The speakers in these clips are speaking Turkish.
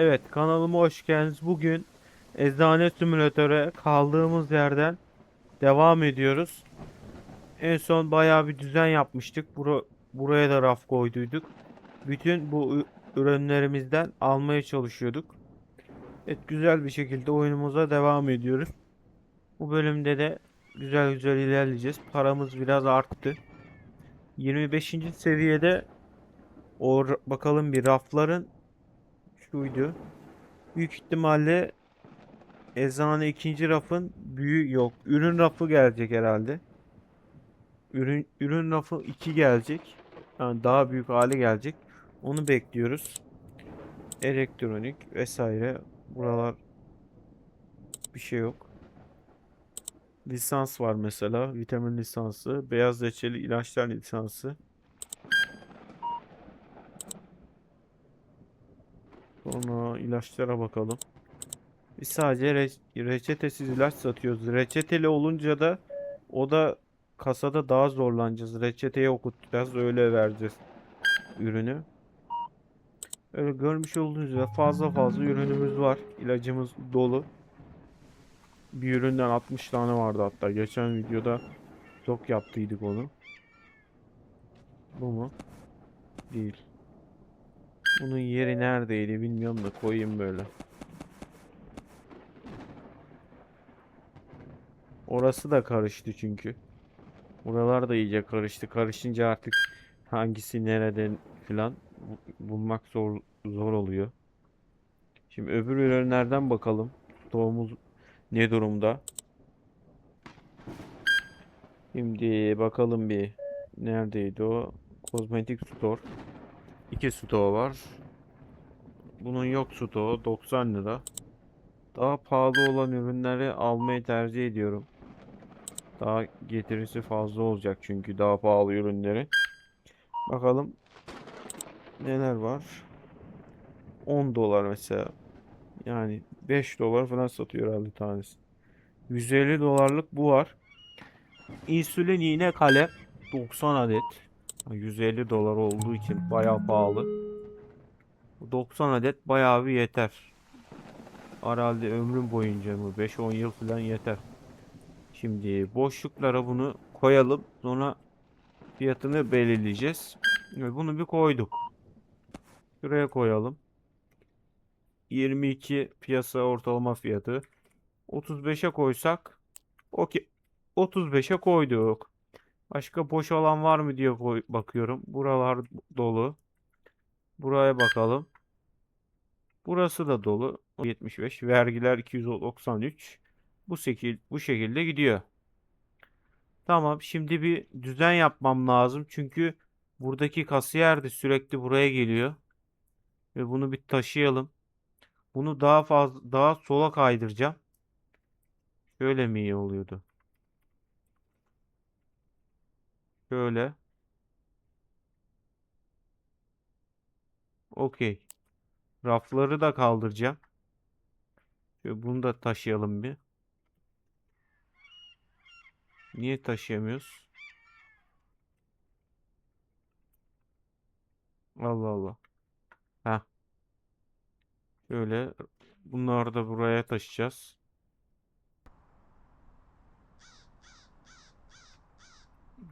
Evet kanalıma hoş geldiniz. Bugün eczane simülatöre kaldığımız yerden devam ediyoruz. En son bayağı bir düzen yapmıştık. Bura, buraya da raf koyduyduk. Bütün bu ürünlerimizden almaya çalışıyorduk. Evet güzel bir şekilde oyunumuza devam ediyoruz. Bu bölümde de güzel güzel ilerleyeceğiz. Paramız biraz arttı. 25. seviyede o bakalım bir rafların şuydu. Büyük ihtimalle eczane ikinci rafın büyüğü yok. Ürün rafı gelecek herhalde. Ürün ürün rafı 2 gelecek. Yani daha büyük hale gelecek. Onu bekliyoruz. Elektronik vesaire. Buralar bir şey yok. Lisans var mesela. Vitamin lisansı. Beyaz reçeli ilaçlar lisansı. Sonra ilaçlara bakalım. Biz sadece re- reçetesiz ilaç satıyoruz. Reçeteli olunca da o da kasada daha zorlanacağız. Reçeteye okutacağız. Öyle vereceğiz ürünü. Öyle görmüş olduğunuz üzere fazla fazla ürünümüz var. İlacımız dolu. Bir üründen 60 tane vardı hatta. Geçen videoda stok yaptıydık onu. Bu mu? Değil. Bunun yeri neredeydi bilmiyorum da koyayım böyle. Orası da karıştı çünkü. Buralar da iyice karıştı. Karışınca artık hangisi nereden filan bu- bulmak zor zor oluyor. Şimdi öbür ürünlerden bakalım. Stoğumuz ne durumda? Şimdi bakalım bir. Neredeydi o? Kozmetik store. İki stoğu var. Bunun yok stoğu 90 lira. Daha pahalı olan ürünleri almayı tercih ediyorum. Daha getirisi fazla olacak çünkü daha pahalı ürünleri. Bakalım neler var. 10 dolar mesela. Yani 5 dolar falan satıyor herhalde tanesi. 150 dolarlık bu var. İnsülin iğne kalem 90 adet. 150 dolar olduğu için bayağı pahalı. Bu 90 adet bayağı bir yeter. Herhalde ömrüm boyunca mı 5-10 yıl falan yeter. Şimdi boşluklara bunu koyalım. Sonra fiyatını belirleyeceğiz. Ve bunu bir koyduk. Şuraya koyalım. 22 piyasa ortalama fiyatı. 35'e koysak okey. 35'e koyduk. Başka boş alan var mı diye bakıyorum. Buralar dolu. Buraya bakalım. Burası da dolu. 75. Vergiler 293. Bu şekil bu şekilde gidiyor. Tamam, şimdi bir düzen yapmam lazım. Çünkü buradaki kasiyer de sürekli buraya geliyor. Ve bunu bir taşıyalım. Bunu daha fazla daha sola kaydıracağım. Şöyle mi iyi oluyordu? Şöyle. Okey. Rafları da kaldıracağım. Şöyle bunu da taşıyalım bir. Niye taşıyamıyoruz? Allah Allah. Heh. Şöyle bunları da buraya taşıyacağız.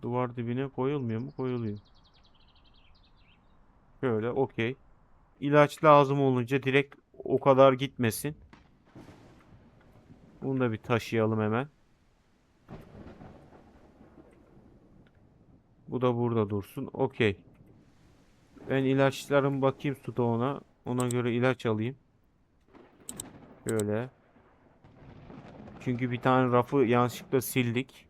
Duvar dibine koyulmuyor mu? Koyuluyor. Şöyle okey. İlaç lazım olunca direkt o kadar gitmesin. Bunu da bir taşıyalım hemen. Bu da burada dursun. Okey. Ben ilaçlarım bakayım stoğuna. Ona göre ilaç alayım. Şöyle. Çünkü bir tane rafı yanlışlıkla sildik.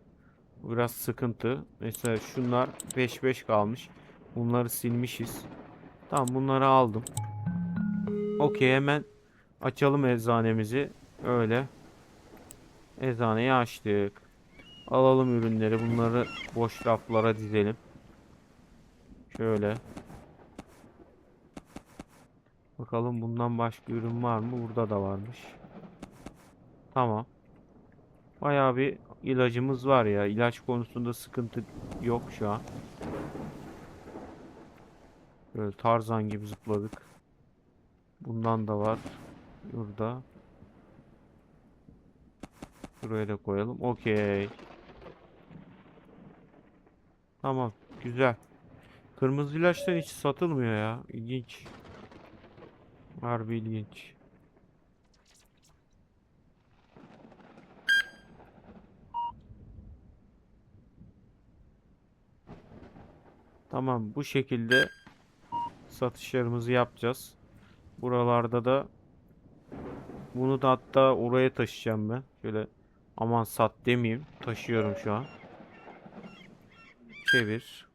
Biraz sıkıntı. Mesela şunlar 5-5 kalmış. Bunları silmişiz. Tamam bunları aldım. Okey hemen açalım eczanemizi. Öyle. Eczaneyi açtık. Alalım ürünleri. Bunları boş raflara dizelim. Şöyle. Bakalım bundan başka ürün var mı? Burada da varmış. Tamam. Bayağı bir ilacımız var ya. İlaç konusunda sıkıntı yok şu an. Böyle Tarzan gibi zıpladık. Bundan da var. Burada. Şuraya da koyalım. Okey. Tamam. Güzel. Kırmızı ilaçlar hiç satılmıyor ya. İlginç. Harbi ilginç. Tamam. Bu şekilde satışlarımızı yapacağız. Buralarda da bunu da hatta oraya taşıyacağım ben. Şöyle aman sat demeyeyim. Taşıyorum şu an. Çevir.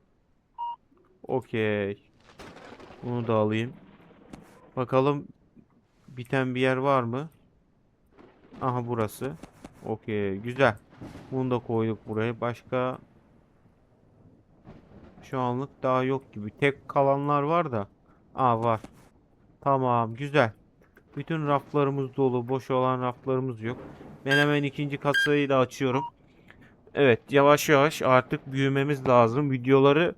Okey. Bunu da alayım. Bakalım biten bir yer var mı? Aha burası. Okey. Güzel. Bunu da koyduk buraya. Başka şu anlık daha yok gibi. Tek kalanlar var da. Aa var. Tamam. Güzel. Bütün raflarımız dolu. Boş olan raflarımız yok. Ben hemen ikinci kasayı da açıyorum. Evet yavaş yavaş artık büyümemiz lazım. Videoları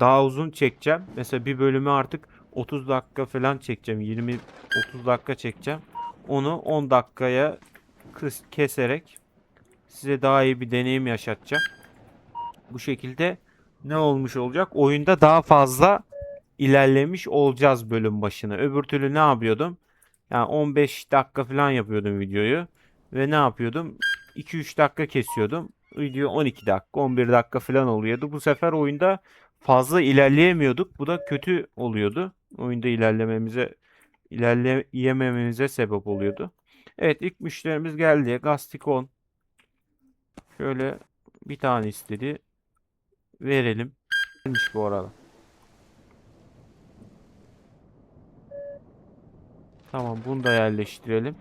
daha uzun çekeceğim. Mesela bir bölümü artık 30 dakika falan çekeceğim. 20-30 dakika çekeceğim. Onu 10 dakikaya keserek size daha iyi bir deneyim yaşatacağım. Bu şekilde ne olmuş olacak? Oyunda daha fazla ilerlemiş olacağız bölüm başına. Öbür türlü ne yapıyordum? Yani 15 dakika falan yapıyordum videoyu. Ve ne yapıyordum? 2-3 dakika kesiyordum. Video 12 dakika, 11 dakika falan oluyordu. Bu sefer oyunda fazla ilerleyemiyorduk. Bu da kötü oluyordu. Oyunda ilerlememize ilerleyemememize sebep oluyordu. Evet ilk müşterimiz geldi. Gastikon. Şöyle bir tane istedi. Verelim. Gelmiş bu arada. Tamam bunu da yerleştirelim.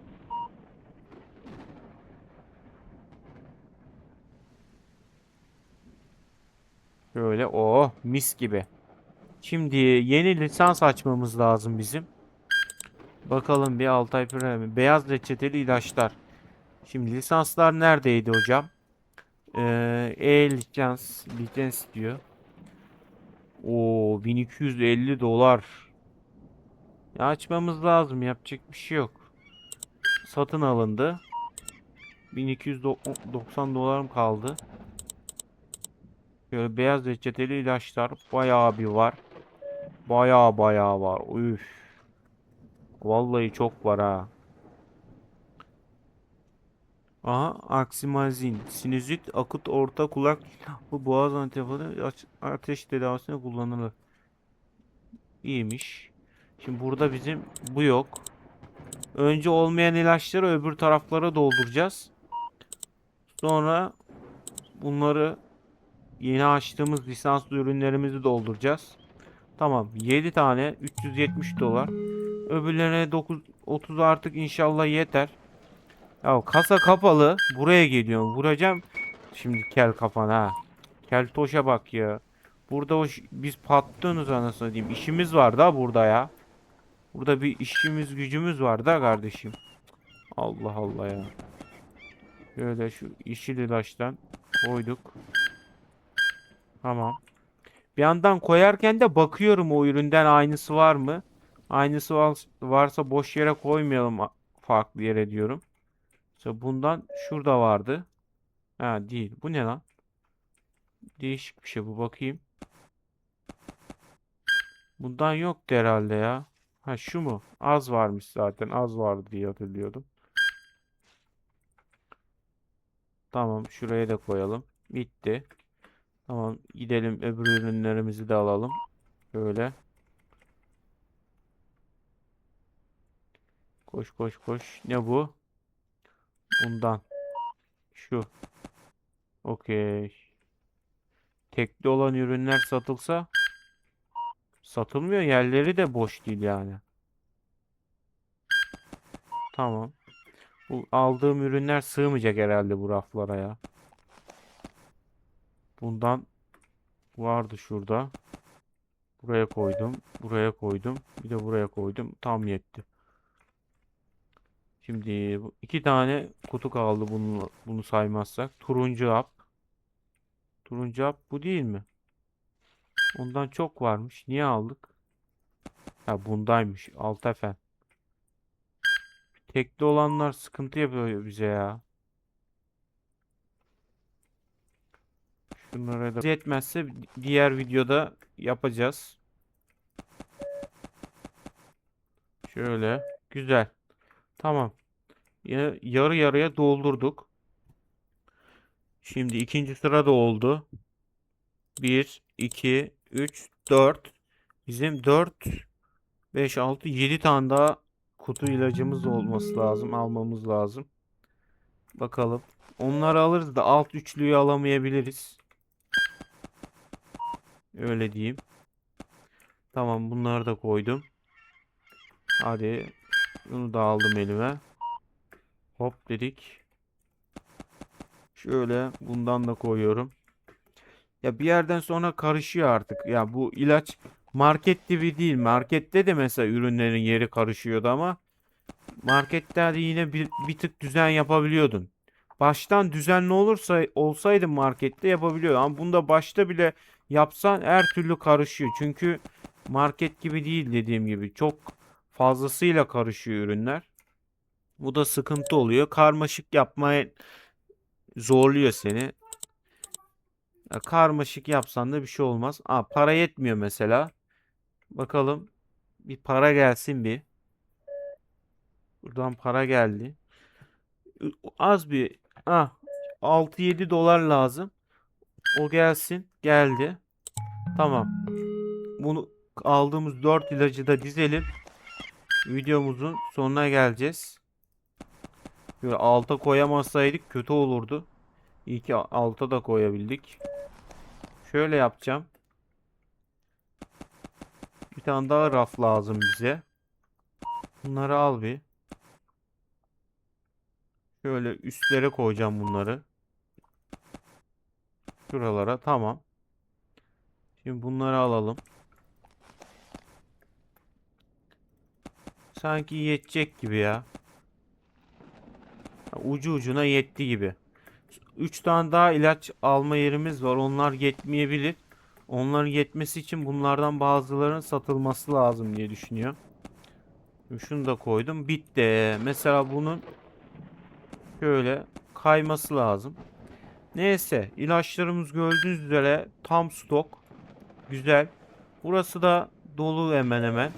Şöyle o mis gibi. Şimdi yeni lisans açmamız lazım bizim. Bakalım bir Altay Premi. Beyaz reçeteli ilaçlar. Şimdi lisanslar neredeydi hocam? Ee, e-lisans, lisans diyor. Oo 1250 dolar. Ya açmamız lazım. Yapacak bir şey yok. Satın alındı. 1290 dolarım kaldı. Şöyle beyaz reçeteli ilaçlar bayağı bir var. Bayağı bayağı var. Üf. Vallahi çok var ha. Aha aksimazin, sinüzit, akut orta kulak, bu boğaz antifatı aç- ateş tedavisine kullanılır. İyiymiş. Şimdi burada bizim bu yok. Önce olmayan ilaçları öbür taraflara dolduracağız. Sonra bunları yeni açtığımız lisanslı ürünlerimizi dolduracağız. Tamam 7 tane 370 dolar. Öbürlerine 9 30 artık inşallah yeter. Ya kasa kapalı. Buraya geliyorum. Vuracağım. Şimdi kel kafana ha. Kel toşa bak ya. Burada o biz patlıyoruz anasını diyeyim. İşimiz var da burada ya. Burada bir işimiz gücümüz var da kardeşim. Allah Allah ya. Şöyle şu yeşil ilaçtan koyduk. Tamam. Bir yandan koyarken de bakıyorum o üründen aynısı var mı? Aynısı var- varsa boş yere koymayalım farklı yere diyorum. Mesela bundan şurada vardı. Ha değil. Bu ne lan? Değişik bir şey bu bakayım. Bundan yoktu herhalde ya. Ha şu mu? Az varmış zaten. Az vardı diye hatırlıyordum. Tamam şuraya da koyalım. Bitti. Tamam gidelim öbür ürünlerimizi de alalım. Şöyle. Koş koş koş. Ne bu? Bundan. Şu. Okey. Tekli olan ürünler satılsa satılmıyor. Yerleri de boş değil yani. Tamam. Bu aldığım ürünler sığmayacak herhalde bu raflara ya. Bundan vardı şurada. Buraya koydum. Buraya koydum. Bir de buraya koydum. Tam yetti. Şimdi iki tane kutu kaldı bunu bunu saymazsak. Turuncu hap. Turuncu hap bu değil mi? Ondan çok varmış. Niye aldık? Ha bundaymış. Altafen. Tekli olanlar sıkıntı yapıyor bize ya. Şunlara da yetmezse diğer videoda yapacağız. Şöyle. Güzel. Tamam. Ya- Yarı yarıya doldurduk. Şimdi ikinci sırada oldu. 1, 2, 3, 4. Bizim 4, 5, 6, 7 tane daha kutu ilacımız olması lazım. Almamız lazım. Bakalım. Onları alırız da alt üçlüyü alamayabiliriz. Öyle diyeyim. Tamam bunları da koydum. Hadi. Bunu da aldım elime. Hop dedik. Şöyle bundan da koyuyorum. Ya bir yerden sonra karışıyor artık. Ya bu ilaç market gibi değil. Markette de mesela ürünlerin yeri karışıyordu ama marketlerde yine bir, bir tık düzen yapabiliyordun. Baştan düzenli olursa olsaydı markette yapabiliyordun. Ama bunda başta bile yapsan her türlü karışıyor. Çünkü market gibi değil dediğim gibi. Çok fazlasıyla karışıyor ürünler. Bu da sıkıntı oluyor. Karmaşık yapmaya zorluyor seni. Ya karmaşık yapsan da bir şey olmaz. Aa, para yetmiyor mesela. Bakalım. Bir para gelsin bir. Buradan para geldi. Az bir. Ah. 6-7 dolar lazım. O gelsin. Geldi. Tamam. Bunu aldığımız 4 ilacı da dizelim. Videomuzun sonuna geleceğiz. Böyle alta koyamazsaydık kötü olurdu. İyi ki alta da koyabildik. Şöyle yapacağım. Bir tane daha raf lazım bize. Bunları al bir. Şöyle üstlere koyacağım bunları. Şuralara tamam. Şimdi bunları alalım. Sanki yetecek gibi ya. Ucu ucuna yetti gibi. 3 tane daha ilaç alma yerimiz var. Onlar yetmeyebilir. Onların yetmesi için bunlardan bazılarının satılması lazım diye düşünüyorum. Şimdi Şunu da koydum. Bitti. Mesela bunun şöyle kayması lazım. Neyse ilaçlarımız gördüğünüz üzere tam stok. Güzel. Burası da dolu hemen hemen.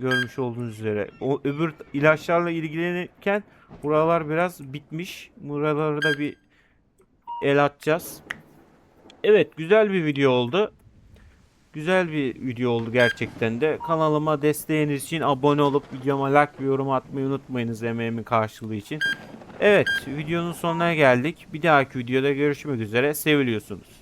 Görmüş olduğunuz üzere. O öbür ilaçlarla ilgilenirken buralar biraz bitmiş. Buraları da bir el atacağız. Evet güzel bir video oldu. Güzel bir video oldu gerçekten de. Kanalıma desteğiniz için abone olup videoma like ve yorum atmayı unutmayınız emeğimin karşılığı için. Evet videonun sonuna geldik. Bir dahaki videoda görüşmek üzere. Seviliyorsunuz.